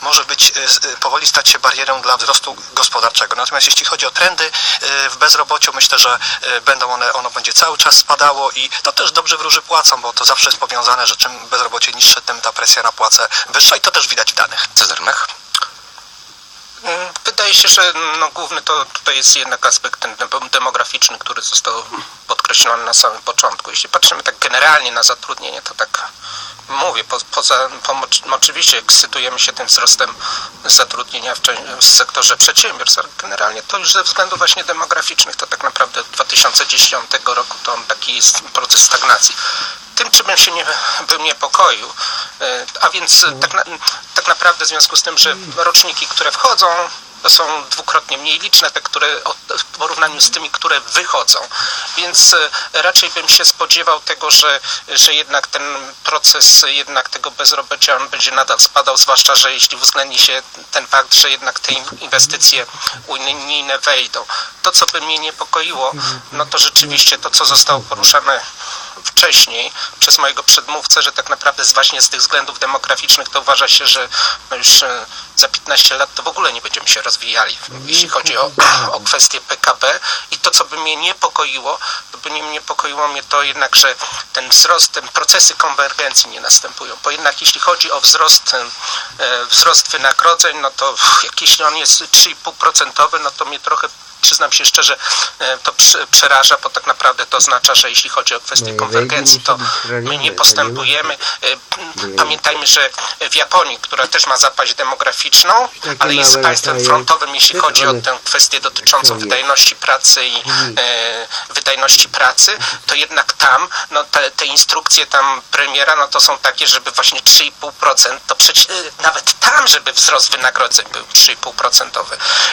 może być s- y, powoli stać się barierą dla wzrostu gospodarczego. Natomiast jeśli chodzi o trendy y, w bezrobociu, myślę, że będą one, ono będzie cały czas spadało i to też dobrze wróży płacą, bo to zawsze jest powiązane, że czym bezrobocie niższe, tym ta presja na płacę wyższa i to też widać w danych. Cezar Mech? Mm, Wydaje się, że no, główny to tutaj jest jednak aspekt ten dem- demograficzny, który został podkreślony na samym początku. Jeśli patrzymy tak generalnie na zatrudnienie, to tak mówię, po, poza, po, oczywiście ekscytujemy się tym wzrostem zatrudnienia w, w sektorze przedsiębiorstw, ale generalnie to już ze względów właśnie demograficznych, to tak naprawdę od 2010 roku to on taki jest proces stagnacji. Tym, czym bym się nie, bym niepokoił, e, a więc e, tak, na, tak naprawdę w związku z tym, że roczniki, które wchodzą, są dwukrotnie mniej liczne, te, które w porównaniu z tymi, które wychodzą. Więc e, raczej bym się spodziewał tego, że, że jednak ten proces jednak tego bezrobocia on będzie nadal spadał, zwłaszcza, że jeśli uwzględni się ten fakt, że jednak te in- inwestycje unijne wejdą. To, co by mnie niepokoiło, no to rzeczywiście to, co zostało poruszane wcześniej przez mojego przedmówcę, że tak naprawdę właśnie z tych względów demograficznych to uważa się, że już e, za 15 lat to w ogóle nie będziemy się rozwijali, jeśli chodzi o, o kwestię PKB i to, co by mnie niepokoiło, to by nie niepokoiło mnie to jednak, że ten wzrost, ten procesy konwergencji nie następują, bo jednak jeśli chodzi o wzrost, e, wzrost wynagrodzeń, no to jeśli on jest 3,5%, no to mnie trochę przyznam się szczerze, e, to prze- przeraża, bo tak naprawdę to oznacza, że jeśli chodzi o kwestię No konwergencji, to my nie postępujemy. E, Pamiętajmy, że w Japonii, która też ma zapaść demograficzną, Takie ale jest państwem frontowym, jeśli chodzi o tę kwestię dotyczącą wydajności pracy i e, wydajności pracy, to jednak tam, no te, te instrukcje tam premiera, no to są takie, żeby właśnie 3,5%, to przecież nawet tam, żeby wzrost wynagrodzeń był 3,5%.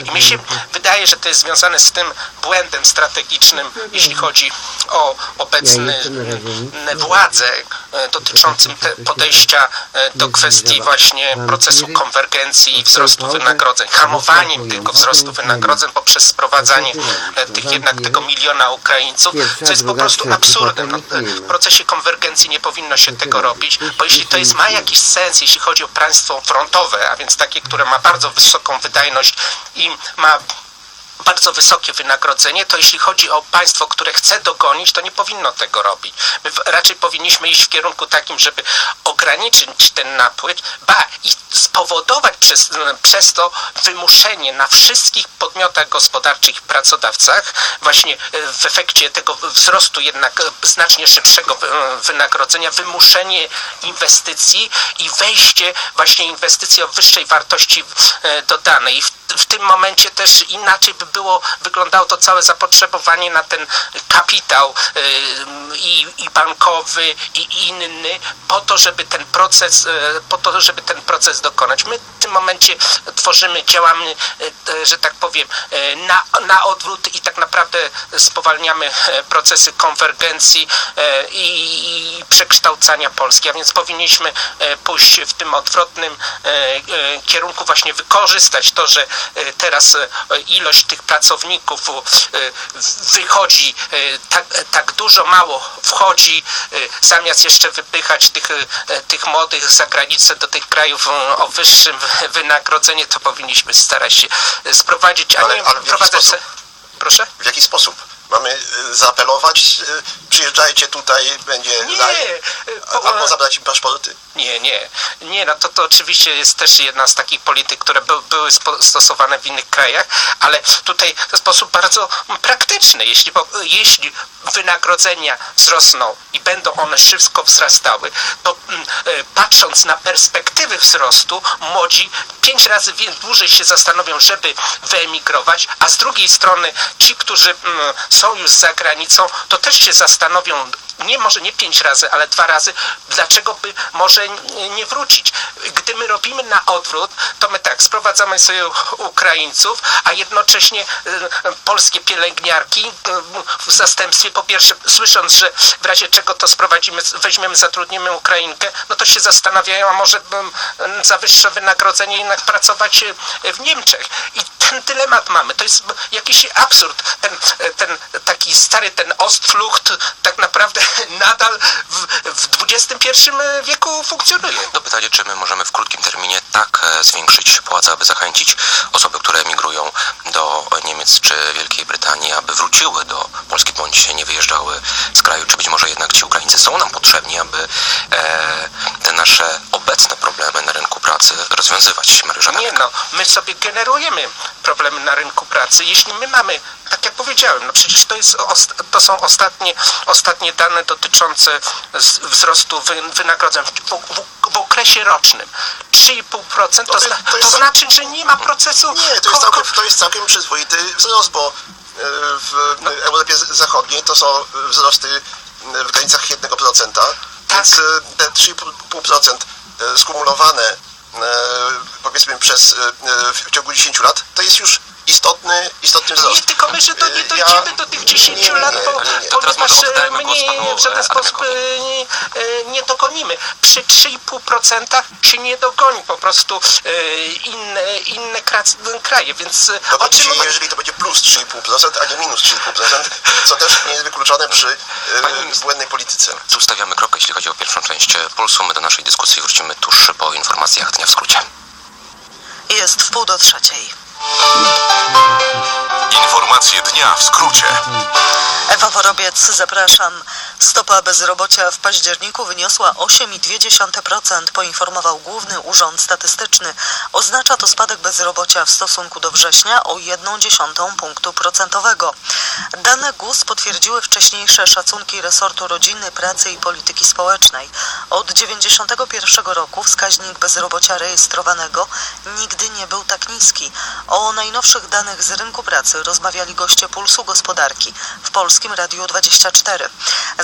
I mi się wydaje, że to jest związane z tym błędem strategicznym, jeśli chodzi o obecny jestem na razie nic n- władzę e, dotyczącym te podejścia do kwestii właśnie procesu konwergencji i wzrostu wynagrodzeń, hamowaniem tego wzrostu wynagrodzeń poprzez sprowadzanie e, tych jednak tego miliona Ukraińców, co jest po prostu absurdem. No, w procesie konwergencji nie powinno się tego robić, bo jeśli to jest, ma jakiś sens, jeśli chodzi o państwo frontowe, a więc takie, które ma bardzo wysoką wydajność i ma bardzo wysokie wynagrodzenie, to jeśli chodzi o państwo, które chce dogonić, to nie powinno tego robić. My raczej powinniśmy iść w kierunku takim, żeby ograniczyć ten napływ, ba i spowodować przez, przez to wymuszenie na wszystkich podmiotach gospodarczych i pracodawcach właśnie e, w efekcie tego wzrostu jednak e, znacznie szybszego wy- wynagrodzenia, wymuszenie inwestycji i wejście właśnie inwestycji o wyższej wartości e, dodanej. W, tym momencie też inaczej by było, wyglądało to całe zapotrzebowanie na ten kapitał e, i, i bankowy i inny po to, żeby ten proces, e, po to, żeby ten proces dokonać. My w tym momencie tworzymy, działamy, e, że tak powiem, na, na odwrót i tak naprawdę spowalniamy procesy konwergencji i, i przekształcania Polski, a więc powinniśmy pójść w tym odwrotnym kierunku, właśnie wykorzystać to, że teraz e, ilość tych pracowników e, wychodzi e, tak, tak dużo, mało wchodzi, e, zamiast jeszcze wypychać tych, e, tych młodych za granicę do tych krajów e, o wyższym wynagrodzeniu, to powinniśmy starać się e, sprowadzić, Ale- nie ale w jaki sposób? Proszę? W jaki sposób? Mamy zaapelować, przyjeżdżajcie tutaj, będzie Nie, albo zabrać im paszporty. Nie, nie. Nie, no to, to oczywiście jest też jedna z takich polityk, które by, były stosowane w innych krajach, ale tutaj w sposób bardzo praktyczny. Jeśli, jeśli wynagrodzenia wzrosną i będą one szybko wzrastały, to mm, e, patrząc na perspektywy wzrostu, młodzi pięć razy dłużej się zastanowią, żeby wyemigrować, a z drugiej strony ci, którzy mm, są już za granicą, to też się zastanowią, not found. Nie może nie pięć razy, ale dwa razy, dlaczego by może nie- wrócić. Gdy my robimy na odwrót, to my tak, sprowadzamy sobie Ukraińców, a jednocześnie e, polskie pielęgniarki e, w zastępstwie, po pierwsze, słysząc, że w razie czego to sprowadzimy, weźmiemy, zatrudnimy Ukrainkę, no to się zastanawiają, a może em, za wyższe wynagrodzenie jednak pracować e, w Niemczech. I ten dylemat mamy. To jest jakiś absurd. Ten, ten taki stary, ten Ostflucht tak naprawdę nadal w, w XXI wieku funkcjonuje. To pytanie, czy my możemy w krótkim terminie tak e, zwiększyć płace, aby zachęcić osoby, które emigrują do Niemiec czy Wielkiej Brytanii, aby wróciły do Polski bądź nie wyjeżdżały z kraju, czy być może jednak ci Ukraińcy są nam potrzebni, aby e, te nasze obecne problemy na rynku pracy rozwiązywać. Nie no, my sobie generujemy problemy na rynku pracy. Jeśli my mamy, tak jak powiedziałem, no przecież to, jest, to są ostatnie, ostatnie dane dotyczące z- wzrostu wy, wynagrodzeń w, okresie rocznym. 3,5% to, zna, to znaczy, że nie ma procesu Nie, to jest całkiem, to jest całkiem przyzwoity wzrost, bo e, w Europie Zachodniej to są wzrosty w granicach 1%, więc e, te 3,5% e, skumulowane e, powiedzmy przez e, e, w ciągu 10 lat, to jest już istotny, istotny wzrost. Nie, tylko my, że to nie E, dojdziemy do tych 10 nie, lat, bo, nie, nie. Ponieważ może oddajmy my głos nie, panu, w żaden e, sposób e, nie, e, nie dogonimy. Przy 3,5% się nie dogoni po prostu inne, inne kra- kraje, więc o Dogodzi czym się, jeżeli to będzie plus 3,5%, a nie minus 3,5%, co też nie jest wykluczone przy błędnej polityce. Tu stawiamy kropkę, jeśli chodzi o pierwszą część Pulsu. My do naszej dyskusji wrócimy tuż po informacjach dnia w skrócie. Jest w pół do trzeciej. Informacje dnia w skrócie. Ewa Worobiec, zapraszam. Stopa bezrobocia w październiku wyniosła 8,2%, poinformował Główny Urząd Statystyczny. Oznacza to spadek bezrobocia w stosunku do września o 1,1 punktu procentowego. Dane GUS potwierdziły wcześniejsze szacunki resortu rodziny, pracy i polityki społecznej. Od 1991 roku wskaźnik bezrobocia rejestrowanego nigdy nie był tak niski. O najnowszych danych z rynku pracy rozmawiali goście Pulsu Gospodarki w Polskim Radiu 24.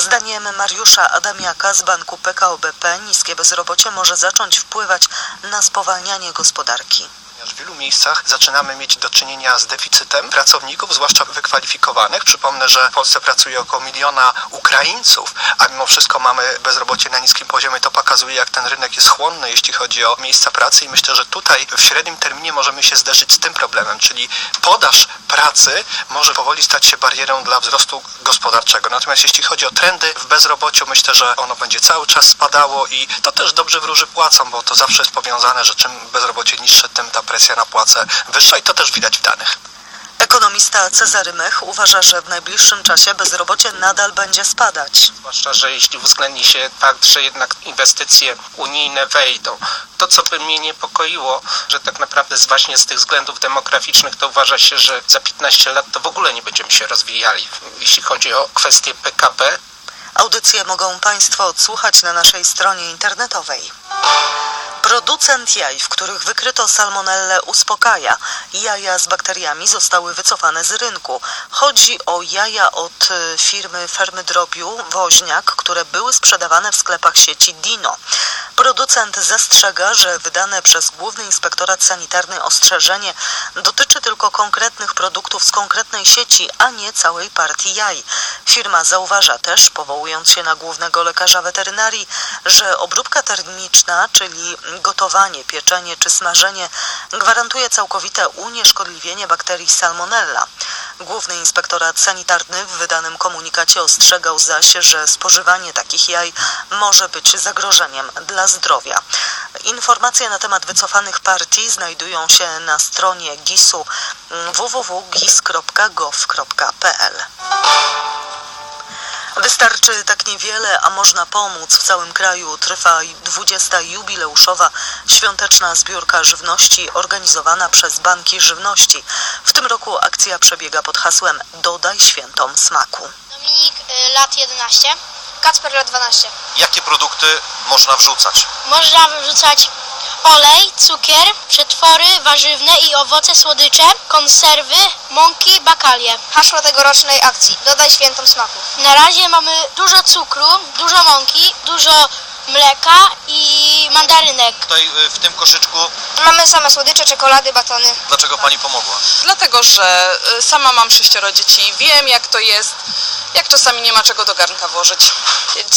Zdaniem Mariusza Adamiaka z banku PKO BP niskie bezrobocie może zacząć wpływać na spowalnianie gospodarki. Ponieważ w wielu miejscach zaczynamy mieć do czynienia z deficytem pracowników, zwłaszcza wykwalifikowanych. Przypomnę, że w Polsce pracuje około miliona Ukraińców, a mimo wszystko mamy bezrobocie na niskim poziomie. To pokazuje, jak ten rynek jest chłonny, jeśli chodzi o miejsca pracy i myślę, że tutaj w średnim terminie możemy się zderzyć z tym problemem, czyli podaż pracy może powoli stać się barierą dla wzrostu gospodarczego. Natomiast jeśli chodzi o trendy w bezrobociu, myślę, że ono będzie cały czas spadało i to też dobrze wróży płacą, bo to zawsze jest powiązane, że czym bezrobocie niższe, tym ta presja na płacę wyższa i to też widać w danych. Ekonomista Cezary Mech uważa, że w najbliższym czasie bezrobocie nadal będzie spadać. zwłaszcza, że jeśli uwzględni się fakt, że jednak inwestycje unijne wejdą. To, co by mnie niepokoiło, że tak naprawdę właśnie z tych względów demograficznych, to uważa się, że za 15 lat to w ogóle nie będziemy się rozwijali, jeśli chodzi o kwestie PKB. Audycje mogą Państwo odsłuchać na naszej stronie internetowej. Producent jaj, w których wykryto salmonellę, uspokaja. Jaja z bakteriami zostały wycofane z rynku. Chodzi o jaja od y, firmy Fermy Drobiu Woźniak, które były sprzedawane w sklepach sieci Dino. Producent zastrzega, że wydane przez Główny Inspektorat Sanitarny ostrzeżenie dotyczy tylko konkretnych produktów z konkretnej sieci, a nie całej partii jaj. Firma zauważa też, powołując się na głównego lekarza weterynarii, że obróbka termiczna, czyli gotowanie, pieczenie czy smażenie, gwarantuje całkowite unieszkodliwienie bakterii salmonella. Główny Inspektorat Sanitarny w wydanym komunikacie ostrzegał zaś, że spożywanie takich jaj może być zagrożeniem dla zdrowia. Informacje na temat wycofanych partii znajdują się na stronie GIS-u www.gis.gov.pl. Wystarczy tak niewiele, a można pomóc. W całym kraju trwa 20. jubileuszowa świąteczna zbiórka żywności organizowana przez banki żywności. W tym roku akcja przebiega pod hasłem Dodaj świętom smaku. Dominik, y, lat 11. Kacper, lat 12. Jakie produkty można wrzucać? Można wrzucać olej, cukier, przetwory warzywne i owoce słodycze, konserwy, mąki, bakalie. Hasło tegorocznej akcji. Dodaj świętom smaku. Na razie mamy dużo cukru, dużo mąki, dużo mleka i mandarynek. Tutaj y, w tym koszyczku, Mamy same słodycze, czekolady, batony. dlaczego pani pomogła? Dlatego, że y, sama mam sześcioro dzieci, wiem jak to jest, jak czasami nie ma czego do garnka włożyć.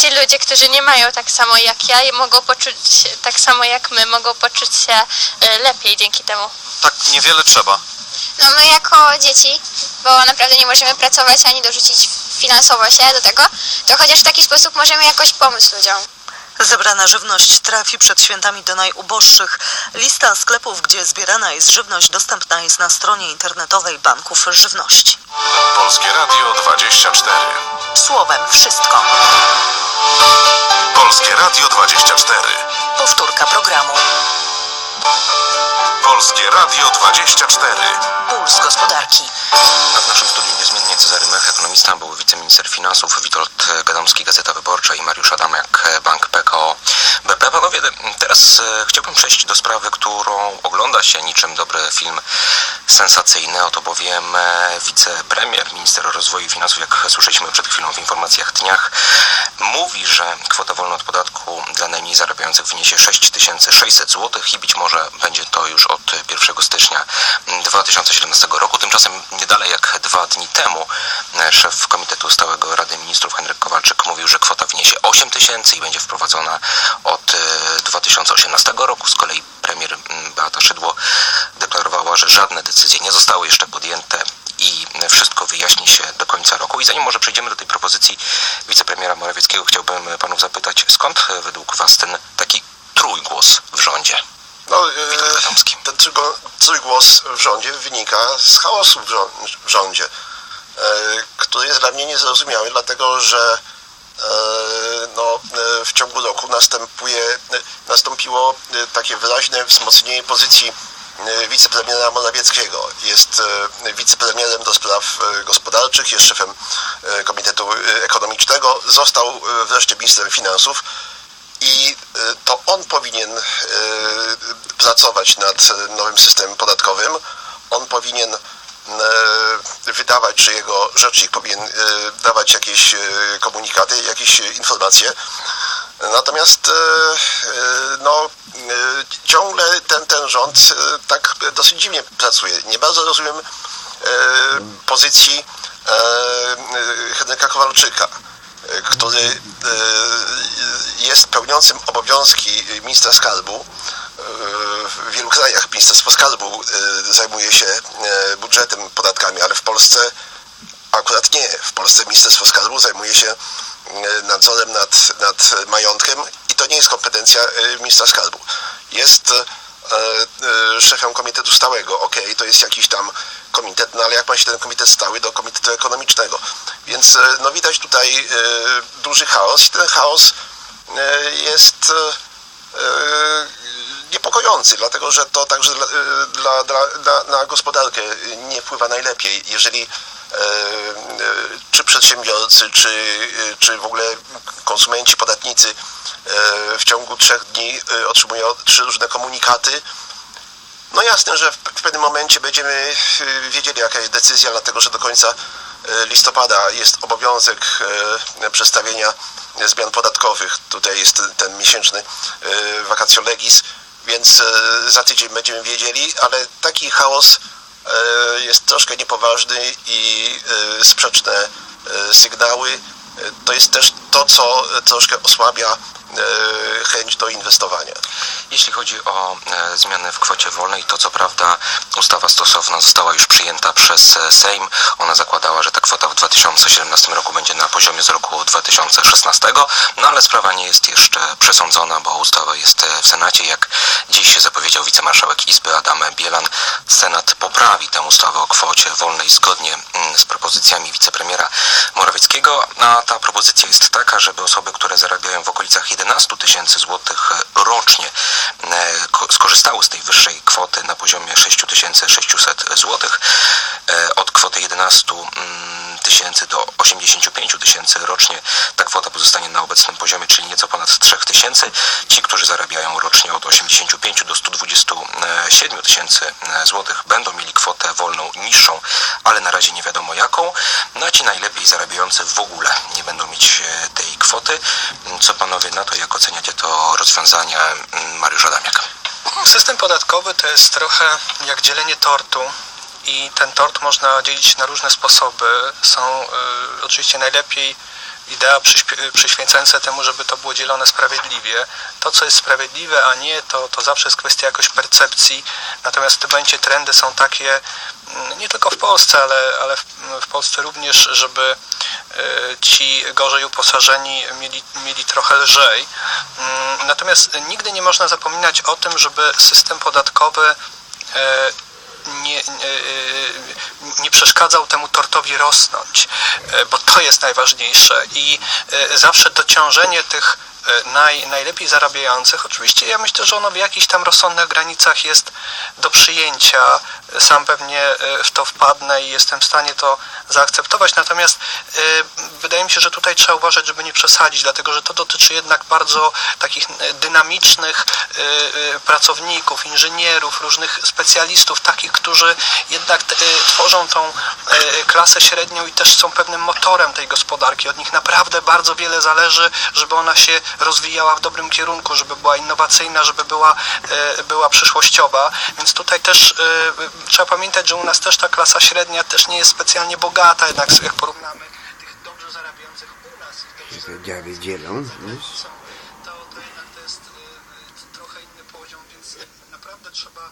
ci ludzie, którzy nie mają tak samo jak ja i mogą poczuć tak samo jak my, mogą poczuć się e, lepiej dzięki temu. Tak niewiele trzeba. No my jako dzieci, bo naprawdę nie możemy pracować ani dorzucić finansowo się do tego, to chociaż w taki sposób możemy jakoś pomóc ludziom. Zebrana żywność trafi przed świętami do najuboższych. Lista sklepów, gdzie zbierana jest żywność, dostępna jest na stronie internetowej banków żywności. Polskie Radio 24. Słowem wszystko. Polskie Radio 24. Powtórka programu. Polskie Radio 24. Puls gospodarki. A w naszym studiu niezmiennie Cezary Mech, ekonomista, były wiceminister finansów, Witold Gadomski, Gazeta Wyborcza i Mariusz Adamek, Bank PKO BP. Panowie, teraz e, chciałbym przejść do sprawy, którą ogląda się niczym dobry film sensacyjny. Oto bowiem e, wicepremier, minister rozwoju i finansów, jak słyszeliśmy przed chwilą w informacjach dniach, mówi, że kwota wolna od podatku dla najmniej zarabiających wyniesie 6600 zł i być może będzie to już od 1 stycznia 2017 roku. Tymczasem nie dalej jak dwa dni temu e, szef Komitetu Stałego Rady Ministrów Henryk Kowalczyk mówił, że kwota wyniesie 8 tysięcy i będzie wprowadzona od e, 2018 roku. Z kolei premier Beata Szydło deklarowała, że żadne decyzje nie zostały jeszcze podjęte i wszystko wyjaśni się do końca roku. I zanim może przejdziemy do tej propozycji wicepremiera Morawieckiego, chciałbym panów zapytać, skąd e, według was ten taki trójgłos w rządzie? No, Gadomski. ten trójgło- trójgłos w rządzie wynika z chaosu w, rząd, w rządzie, e, który jest dla mnie niezrozumiały, dlatego że e, no, w ciągu roku następuje, nastąpiło takie wyraźne wzmocnienie pozycji wicepremiera Morawieckiego. Jest wicepremierem do spraw gospodarczych, jest szefem Komitetu Ekonomicznego, został wreszcie ministrem finansów i e, to on powinien e, pracować nad nowym systemem podatkowym. On powinien e, wydawać, czy jego rzecznik powinien dawać jakieś komunikaty, jakieś informacje. Natomiast no, ciągle ten, ten rząd tak dosyć dziwnie pracuje. Nie bardzo rozumiem pozycji Henryka Kowalczyka, który e, jest pełniącym obowiązki ministra skarbu. E, W wielu krajach Ministerstwo Skarbu e, zajmuje się budżetem, podatkami, ale w Polsce akurat nie. W Polsce Ministerstwo Skarbu zajmuje się nadzorem nad, nad majątkiem i to nie jest kompetencja ministra skarbu. Jest szefem komitetu stałego. Okej, to jest jakiś tam komitet, no ale jak ma się ten komitet stały do komitetu ekonomicznego? Więc e, no widać tutaj e, duży chaos i ten chaos e, jest e, e, niepokojący, dlatego że to także dla, e, dla, dla, na gospodarkę nie wpływa najlepiej. Jeżeli e, e, czy przedsiębiorcy, czy, e, czy w ogóle konsumenci, podatnicy e, w ciągu trzech dni e, otrzymują trzy różne komunikaty, no jasne, że w, pewnym momencie będziemy e, wiedzieli, jaka jest decyzja, dlatego że do końca e, listopada jest obowiązek e, przedstawienia zmian podatkowych. Tutaj jest ten miesięczny e, vacatio legis, więc e, za tydzień będziemy wiedzieli, ale taki chaos e, jest troszkę niepoważny i e, sprzeczne e, sygnały. E, To jest też to, co troszkę osłabia e, chęć do inwestowania. Jeśli chodzi o e, zmiany w kwocie wolnej, to co prawda ustawa stosowna została już przyjęta przez e, Sejm. Ona zakładała, że ta kwota w 2017 roku będzie na poziomie z roku 2016, no ale sprawa nie jest jeszcze przesądzona, bo ustawa jest e, w Senacie. Jak dziś zapowiedział wicemarszałek Izby Adam Bielan, Senat poprawi tę ustawę o kwocie wolnej zgodnie mm, z propozycjami wicepremiera Morawieckiego, a ta propozycja jest taka, żeby osoby, które zarabiają w okolicach 11 tysięcy złotych rocznie e, ko- skorzystały z tej wyższej kwoty na poziomie 6600 złotych. E, od kwoty 11 mm, tysięcy do 85 tysięcy rocznie. Ta kwota pozostanie na obecnym poziomie, czyli nieco ponad 3 tysięcy. Ci, którzy zarabiają rocznie od 85 do 127 tysięcy e, złotych będą mieli kwotę wolną niższą, ale na razie nie wiadomo jaką. No a ci najlepiej zarabiający w ogóle nie będą mieć e, tej kwoty. Co panowie na to, jak oceniacie to rozwiązanie mm, Mariusz Adamiak? System podatkowy to jest trochę jak dzielenie tortu i ten tort można dzielić na różne sposoby. Są y, oczywiście najlepiej idea przyświecająca temu, żeby to było dzielone sprawiedliwie. To, co jest sprawiedliwe, a nie, to, to zawsze jest kwestia jakoś percepcji. Natomiast w tym momencie trendy są takie, mm, nie tylko w Polsce, ale, ale w, w Polsce również, żeby e, ci gorzej uposażeni mieli, mieli trochę lżej. Mm, Natomiast nigdy nie można zapominać o tym, żeby system podatkowy e, nie, nie, nie przeszkadzał temu tortowi rosnąć, e, bo to jest najważniejsze. I e, zawsze dociążenie tych e, naj, najlepiej zarabiających, oczywiście ja myślę, że ono w jakichś tam rozsądnych granicach jest do przyjęcia, sam pewnie e, w to wpadnę i jestem w stanie to zaakceptować, natomiast e, wydaje mi się, że tutaj trzeba uważać, żeby nie przesadzić, dlatego że to dotyczy jednak bardzo takich e, dynamicznych e, e, pracowników, inżynierów, różnych specjalistów, takich, którzy jednak e, tworzą tą e, klasę średnią i też są pewnym motorem tej gospodarki. Od nich naprawdę bardzo wiele zależy, żeby ona się rozwijała w dobrym kierunku, żeby była innowacyjna, żeby była, e, była przyszłościowa. Więc tutaj też e, trzeba pamiętać, że u nas też ta klasa średnia też nie jest specjalnie bogata, jednak jak porównamy tych dobrze zarabiających u nas i dobrze dziaby dzielą, to, to jednak to jest e, trochę inny poziom, więc naprawdę trzeba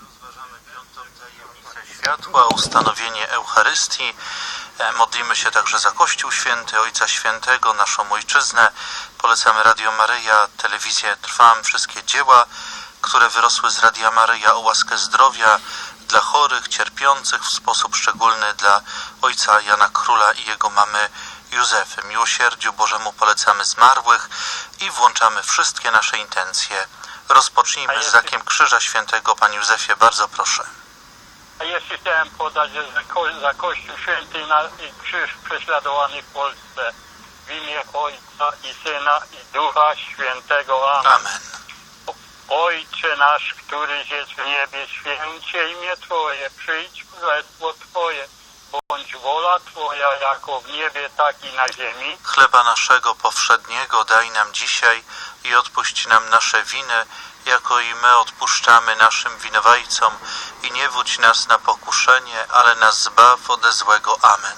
Rozważamy piątą tajemnicę światła, ustanowienie Eucharystii. E, Modlimy się także za Kościół Święty, Ojca Świętego, naszą Ojczyznę. Polecamy Radio Maryja, telewizję Trwam, wszystkie dzieła, które wyrosły z Radia Maryja o łaskę zdrowia dla chorych, cierpiących, w sposób szczególny dla Ojca Jana Króla i jego mamy Józefy. Miłosierdziu Bożemu polecamy zmarłych i włączamy wszystkie nasze intencje. Rozpocznijmy z znakiem Krzyża Świętego. Panie Józefie, bardzo proszę. A jeszcze chciałem podać, że za, ko- za Kościół Święty na, i Krzyż prześladowany w Polsce w imię Ojca i Syna i Ducha Świętego. Amen. Amen. Ojcze nasz, któryś jest w niebie, święcie imię Twoje, przyjdź królestwo Twoje, bądź wola Twoja jako w niebie, tak i na ziemi. Chleba naszego powszedniego daj nam dzisiaj i odpuść nam nasze winy, jako i my odpuszczamy naszym winowajcom. I nie wódź nas na pokuszenie, ale nas zbaw ode złego. Amen.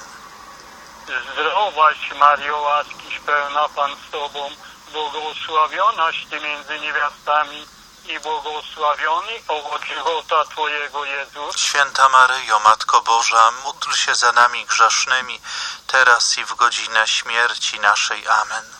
Zdrowaś Mario, łaskiś pełna Pan z Tobą, błogosławionaś Ty między niewiastami i błogosławiony owoc żywota Twojego Jezus. Święta Maryjo, Matko Boża, módl się za nami grzesznymi, teraz i w godzinę śmierci naszej. Amen.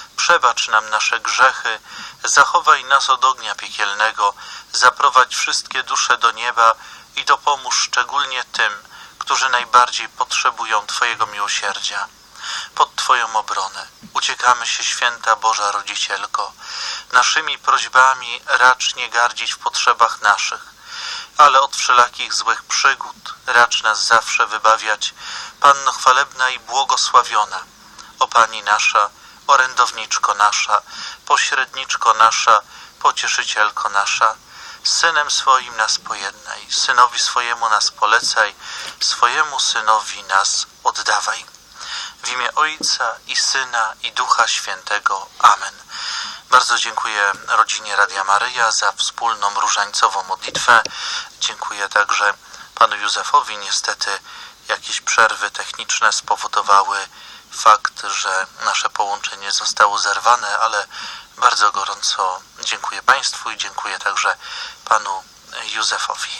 przebacz nam nasze grzechy, zachowaj nas od ognia piekielnego, zaprowadź wszystkie dusze do nieba i dopomóż szczególnie tym, którzy najbardziej potrzebują Twojego miłosierdzia. Pod Twoją obronę uciekamy się, święta Boża Rodzicielko. Naszymi prośbami racz nie gardzić w potrzebach naszych, ale od wszelakich złych przygód racz nas zawsze wybawiać. Panno chwalebna i błogosławiona, o Pani nasza, orędowniczko nasza, pośredniczko nasza, pocieszycielko nasza, Synem swoim nas pojednaj, Synowi swojemu nas polecaj, swojemu Synowi nas oddawaj. W imię Ojca i Syna i Ducha Świętego. Amen. Bardzo dziękuję rodzinie Radia Maryja za wspólną różańcową modlitwę. Dziękuję także panu Józefowi. Niestety jakieś przerwy techniczne spowodowały fakt, że nasze połączenie zostało zerwane, ale bardzo gorąco dziękuję Państwu i dziękuję także panu Józefowi.